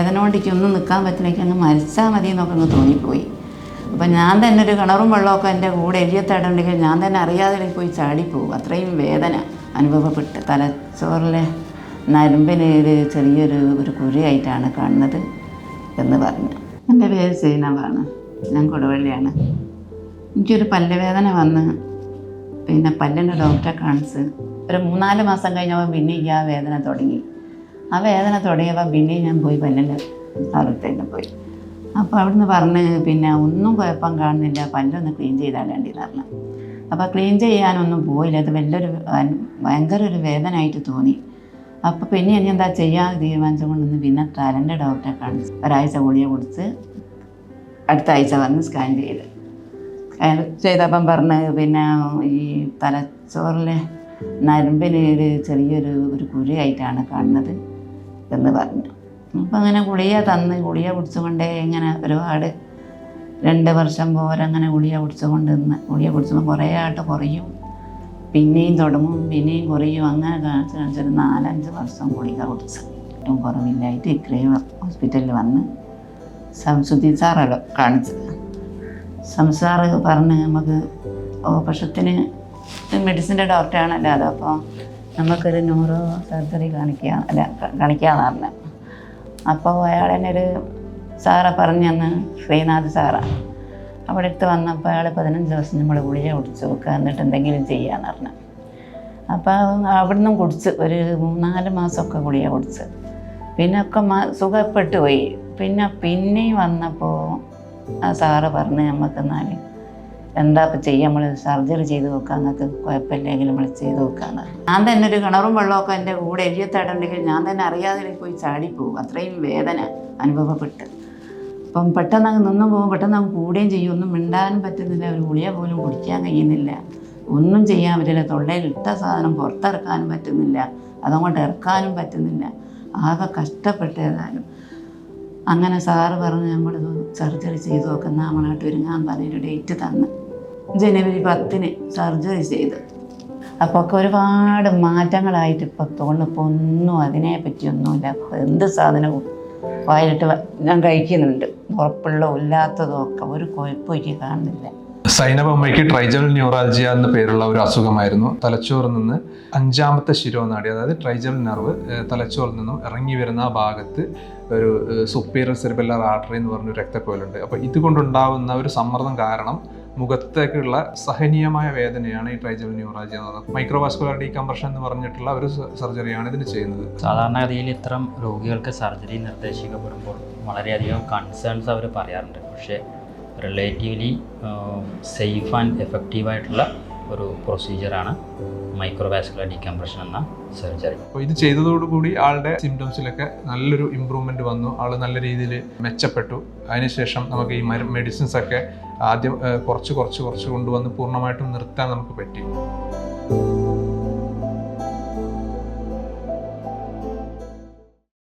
വേദന കൊണ്ട് ഒന്നും നിൽക്കാൻ പറ്റില്ലെങ്കിൽ അങ്ങ് മരിച്ചാൽ മതി എന്നൊക്കെ അങ്ങ് തോന്നിപ്പോയി. അപ്പം ഞാൻ തന്നെ ഒരു കിണറും വെള്ളമൊക്കെ എന്റെ കൂടെ എഴുതിയത്താടുണ്ടെങ്കിൽ ഞാൻ തന്നെ അറിയാതെ പോയി ചാടിപ്പോവും അത്രയും വേദന അനുഭവപ്പെട്ട് തലച്ചോറിലെ നരമ്പിന് ഒരു ചെറിയൊരു ഒരു കുഴിയായിട്ടാണ് കാണുന്നത് എന്ന് പറഞ്ഞു. എന്റെ പേര് സൈനബാണ് ഞാൻ കൊടുവള്ളിയാണ്. എനിക്കൊരു പല്ലുവേദന വന്ന് പിന്നെ പല്ലിന്റെ ഡോക്ടറെ കാണിച്ച് ഒരു മൂന്നാൽ മാസം കഴിഞ്ഞപ്പോൾ പിന്നെ ഈ ആ വേദന തുടങ്ങി. ആ വേദന തുടങ്ങിയപ്പോൾ പിന്നെ ഞാൻ പോയി പല്ലിന്റെ സ്ഥലത്തേക്ക് പോയി. അപ്പോൾ അവിടുന്ന് പറഞ്ഞ് പിന്നെ ഒന്നും കുഴപ്പം കാണുന്നില്ല പല്ലൊന്ന് ക്ലീൻ ചെയ്താൽ വേണ്ടി പറഞ്ഞു. അപ്പോൾ ക്ലീൻ ചെയ്യാനൊന്നും പോയില്ല. അത് വലിയൊരു ഭയ- ഭയങ്കര ഒരു വേദനയായിട്ട് തോന്നി. അപ്പോൾ പിന്നെ ഇനി എന്താ ചെയ്യാൻ തീരുമാനിച്ചുകൊണ്ടിന്ന് പിന്നെ തലന്റെ ഡോക്ടറെ കാണിച്ചു ഒരാഴ്ച ഗുളിക കൊടുത്ത് അടുത്ത ആഴ്ച വന്ന് സ്കാൻ ചെയ്ത്. ചെയ്തപ്പം പറഞ്ഞ് പിന്നെ ഈ തലച്ചോറിലെ നരമ്പിന് ഒരു ചെറിയൊരു ഒരു കുഴിയായിട്ടാണ് കാണുന്നത്. എന്ന് പറഞ്ഞു. അപ്പം അങ്ങനെ ഗുളിക തന്ന് ഗുളിക കുടിച്ചുകൊണ്ടേ ഇങ്ങനെ ഒരുപാട് രണ്ട് വർഷം പോലെ അങ്ങനെ ഗുളിക കുടിച്ചുകൊണ്ട് നിന്ന്. ഗുളിക കുടിച്ചുമ്പോൾ കുറേ ആയിട്ട് കുറയും. പിന്നെയും തുടങ്ങും പിന്നെയും കുറയും. അങ്ങനെ കാണിച്ച് കാണിച്ചൊരു നാലഞ്ച് വർഷം ഗുളിക കുടിച്ച്. ഏറ്റവും കുറവില്ലായിട്ട് ഇക്രയും ഹോസ്പിറ്റലിൽ വന്ന് സംസുദ്ധി സാറല്ലോ കാണിച്ചത് സംസാറ് പറഞ്ഞ് നമുക്ക് ഓപ്പറേഷത്തിന് മെഡിസിന്റെ ഡോക്ടറാണല്ലോ അതപ്പോൾ നമുക്കൊരു ന്യൂറോ സർജറി കാണിക്കുക അല്ല കാണിക്കാന്ന് പറഞ്ഞു അപ്പോൾ അയാൾ എന്നൊരു ഒരു സാറെ പറഞ്ഞു തന്ന് ശ്രീനാഥ് സാറാണ് അവിടെ അടുത്ത് വന്നപ്പോൾ അയാൾ പതിനഞ്ച് ദിവസം നമ്മൾ ഗുളിക കുടിച്ച്. നോക്കുക എന്നിട്ട് എന്തെങ്കിലും ചെയ്യാന്ന് പറഞ്ഞു അപ്പോൾ അവിടുന്ന് കുടിച്ച് ഒരു മൂന്നാൽ മാസമൊക്കെ ഗുളിക കുടിച്ച്. പിന്നെ ഒക്കെ മാ സുഖപ്പെട്ടു പോയി പിന്നെ പിന്നെയും വന്നപ്പോൾ ആ സാറ് പറഞ്ഞ് നമുക്ക് എന്നാൽ എന്താ ഇപ്പം ചെയ്യുക നമ്മൾ സർജറി ചെയ്ത് നോക്കാം എന്നൊക്കെ കുഴപ്പമില്ലെങ്കിൽ നമ്മൾ ചെയ്ത് നോക്കാന്ന്. ഞാൻ തന്നെ ഒരു കിണറും വെള്ളമൊക്കെ എന്റെ കൂടെ എഴുതിയത്താടുണ്ടെങ്കിൽ ഞാൻ തന്നെ അറിയാതെ പോയി ചാടിപ്പോവും അത്രയും വേദന അനുഭവപ്പെട്ട്. അപ്പം പെട്ടെന്ന് അങ്ങ് നിന്നു പോകും. പെട്ടെന്ന് അങ്ങ് കൂടുകയും ചെയ്യും. ഒന്നും മിണ്ടാനും പറ്റുന്നില്ല. ഒരു ഗുളിയ പോലും കുടിക്കാൻ കഴിയുന്നില്ല. ഒന്നും ചെയ്യാൻ പറ്റില്ല. തൊള്ളയിൽ ഇട്ട സാധനം പുറത്തിറക്കാനും പറ്റുന്നില്ല. അതങ്ങോട്ട് ഇറക്കാനും പറ്റുന്നില്ല. ആകെ കഷ്ടപ്പെട്ട് ഏതായാലും അങ്ങനെ സാറ് പറഞ്ഞ് നമ്മളിത് സർജറി ചെയ്തു നോക്കുന്ന നമ്മളായിട്ട് ഒരുങ്ങാൻ പറഞ്ഞൊരു ഡേറ്റ് തന്ന്. ജനുവരി പത്തിന് സർജറി ചെയ്ത്. അപ്പോൾ ഒക്കെ ഒരുപാട് മാറ്റങ്ങളായിട്ട് ഇപ്പോൾ തോന്നുന്നു. ഇപ്പോൾ ഒന്നും അതിനെ പറ്റിയൊന്നുമില്ല എന്ത് സാധനവും വായിലിട്ട് ഞാൻ കഴിക്കുന്നുണ്ട്. ഉറപ്പുള്ള ഇല്ലാത്തതും ഒക്കെ ഒരു കുഴപ്പം എനിക്ക് കാണുന്നില്ല. സൈനബമ്മയ്ക്ക് ട്രൈജൽ ന്യൂറാൾജിയ എന്ന പേരുള്ള ഒരു അസുഖമായിരുന്നു. തലച്ചോറിൽ നിന്ന് അഞ്ചാമത്തെ ശിരോനാടി അതായത് ട്രൈജൽ നെർവ് തലച്ചോറിൽ നിന്നും ഇറങ്ങി വരുന്ന ആ ഭാഗത്ത് ഒരു സുപ്പീരിയർ സെറിബെല്ലർ ആർട്ടറി എന്ന് പറഞ്ഞൊരു രക്തക്കോലുണ്ട്. അപ്പോൾ ഇതുകൊണ്ടുണ്ടാവുന്ന ഒരു സമ്മർദ്ദം കാരണം മുഖത്തേക്കുള്ള സഹനീയമായ വേദനയാണ് ഈ ട്രൈജൽ ന്യൂറാജി എന്ന് പറയുന്നത് മൈക്രോവാസ്കുലർ ഡീകംപ്രഷൻ എന്ന് പറഞ്ഞിട്ടുള്ള ഒരു സർജറിയാണ് ഇതിന് ചെയ്യുന്നത്. സാധാരണഗതിയിൽ ഇത്തരം രോഗികൾക്ക് സർജറി നിർദ്ദേശിക്കപ്പെടുമ്പോൾ വളരെയധികം കൺസേൺസ് അവർ പറയാറുണ്ട്. പക്ഷേ റിലേറ്റീവ്ലി സേഫ് ആൻഡ് എഫക്റ്റീവായിട്ടുള്ള ഒരു പ്രൊസീജിയറാണ് മൈക്രോവാസ്കുലർ ഡീകംപ്രഷൻ എന്ന സർജറി അപ്പോൾ ഇത് ചെയ്തതോടുകൂടി ആളുടെ സിംറ്റംസിലൊക്കെ നല്ലൊരു ഇമ്പ്രൂവ്മെന്റ് വന്നു. ആൾ നല്ല രീതിയിൽ മെച്ചപ്പെട്ടു. അതിനുശേഷം നമുക്ക് ഈ മെഡിസിൻസ് ഒക്കെ ആദ്യം കുറച്ച് കുറച്ച് കുറച്ച് കൊണ്ടുവന്ന് പൂർണമായിട്ടും നിർത്താൻ നമുക്ക് പറ്റി.